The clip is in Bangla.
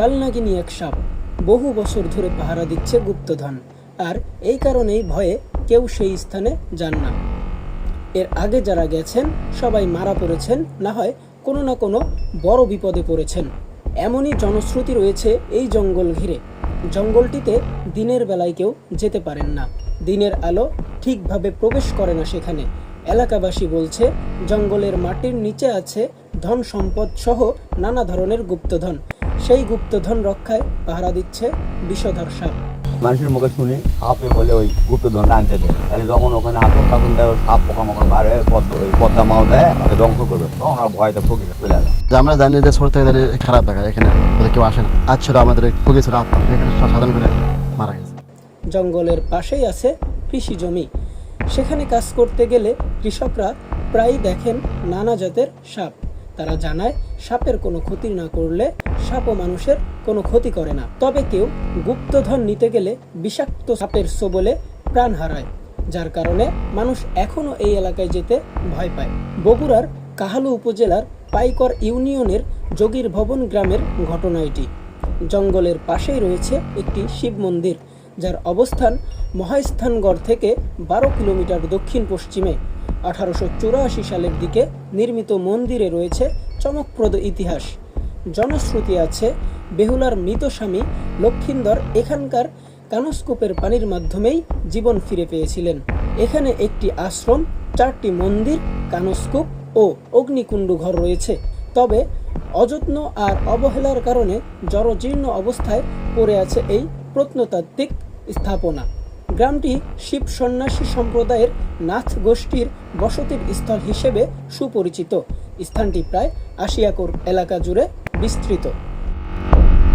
কালনাগিনী এক সাপ বহু বছর ধরে পাহারা দিচ্ছে গুপ্তধন। আর এই কারণেই ভয়ে কেউ সেই স্থানে যান না। এর আগে যারা গেছেন, সবাই মারা পড়েছেন, না হয় কোনো না কোনো বড় বিপদে পড়েছেন। এমনই জনশ্রুতি রয়েছে এই জঙ্গল ঘিরে। জঙ্গলটিতে দিনের বেলায় কেউ যেতে পারেন না। দিনের আলো ঠিকভাবে প্রবেশ করে না সেখানে। এলাকাবাসী বলছে, জঙ্গলের মাটির নিচে আছে ধন সম্পদ সহ নানা ধরনের গুপ্তধন। সেই গুপ্তধন রক্ষায় পাহারা দিচ্ছে বিষধর সাপ মানুষের মুখে শুনি সাপে বলে ওই গুপ্তধন আনতে দেয়। তাহলে যখন ওখানে আতঙ্ক থাকুন দেয় সাপ পোকা মাকড় বাড়ে পদ্ম ওই পদ্মা মাও দেয় আমাকে ধ্বংস করবে। তখন আর ভয়তে ফকিরে চলে আসে। আমরা জানি যে ছোট থেকে খারাপ দেখায় এখানে বলে কেউ আসে না। আজ ছিল আমাদের খুবই ছিল এখানে সাধারণ করে মারা গেছে। জঙ্গলের পাশেই আছে কৃষি জমি। সেখানে কাজ করতে গেলে কৃষকরা প্রায়ই দেখেন নানা জাতের সাপ। তারা জানায়, সাপের কোনো ক্ষতি না করলে সাপও মানুষের কোনো ক্ষতি করে না। তবে কেউ গুপ্তধন নিতে গেলে বিষাক্ত সাপের সবলে প্রাণ হারায়, যার কারণে মানুষ এখনও এই এলাকায় যেতে ভয় পায়। বগুড়ার কাহালু উপজেলার পাইকর ইউনিয়নের যোগীর ভবন গ্রামের ঘটনা এটি। জঙ্গলের পাশেই রয়েছে একটি শিব মন্দির, যার অবস্থান মহাস্থানগড় থেকে বারো কিলোমিটার দক্ষিণ পশ্চিমে আঠারোশো চুরাশি সালের দিকে নির্মিত মন্দিরে রয়েছে চমকপ্রদ ইতিহাস। জনশ্রুতি আছে, বেহুলার মৃত স্বামী লক্ষিন্দর এখানকার কানস্কোপের পানির মাধ্যমেই জীবন ফিরে পেয়েছিলেন। এখানে একটি আশ্রম, চারটি মন্দির, কানস্কূপ ও অগ্নিকুণ্ড ঘর রয়েছে। তবে অযত্ন আর অবহেলার কারণে জরজীর্ণ অবস্থায় পড়ে আছে এই প্রত্নতাত্ত্বিক স্থাপনা। গ্রামটি শিব সন্ন্যাসী সম্প্রদায়ের নাথ গোষ্ঠীর বসতির স্থল হিসেবে সুপরিচিত। স্থানটি প্রায় আশিয়াকোর এলাকা জুড়ে বিস্তৃত।